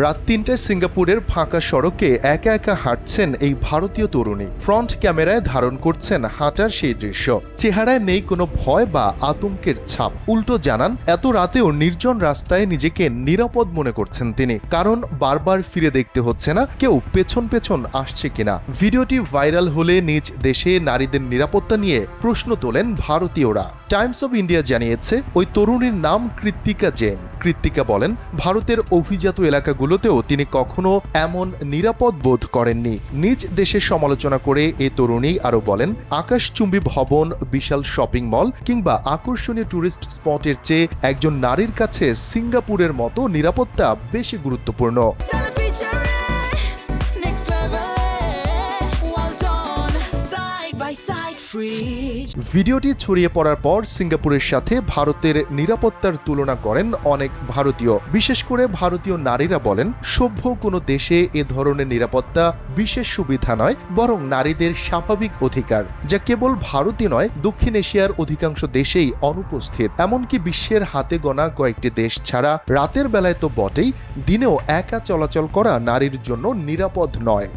রাত তিনটায় সিঙ্গাপুরের ফাঁকা সড়কে একা একা হাঁটছেন এই ভারতীয় তরুণী। ফ্রন্ট ক্যামেরায় ধারণ করছেন হাঁটার সেই দৃশ্য। চেহারায় নেই কোনো ভয় বা আতঙ্কের ছাপ। উল্টো জানান, এত রাতেও নির্জন রাস্তায় নিজেকে নিরাপদ মনে করছেন তিনি। কারণ বারবার ফিরে দেখতে হচ্ছে না কেউ পেছন পেছন আসছে কিনা। ভিডিওটি ভাইরাল হলে নিজ দেশে নারীদের নিরাপত্তা নিয়ে প্রশ্ন তোলেন ভারতীয়রা। টাইমস অব ইন্ডিয়া জানিয়েছে, ওই তরুণীর নাম কৃত্তিকা জেন। কৃত্তিকা বলেন, ভারতের অভিজাত এলাকাগুলোতেও তিনি কখনো এমন নিরাপদ বোধ করেননি নিজ দেশের সমালোচনা করে এ তরুণী আরও বলেন, আকাশচুম্বী ভবন, বিশাল শপিং মল কিংবা আকর্ষণীয় ট্যুরিস্ট স্পটের চেয়ে একজন নারীর কাছে সিঙ্গাপুরের মতো নিরাপত্তা বেশি গুরুত্বপূর্ণ free. ভিডিওটি ছড়িয়ে পড়ার পর সিঙ্গাপুরের সাথে ভারতের নিরাপত্তার তুলনা করেন অনেক ভারতীয়। বিশেষ করে ভারতীয় নারীরা বলেন, সভ্য কোনো দেশে এ ধরনের নিরাপত্তা বিশেষ সুবিধা নয়, বরং নারীদের স্বাভাবিক অধিকার, যা কেবল ভারতই নয়, দক্ষিণ এশিয়ার অধিকাংশ দেশেই অনুপস্থিত। এমনকি বিশ্বের হাতে গোনা কয়েকটি দেশ ছাড়া রাতের বেলায় তো বটেই, দিনেও একা চলাচল করা নারীর জন্য নিরাপদ নয়।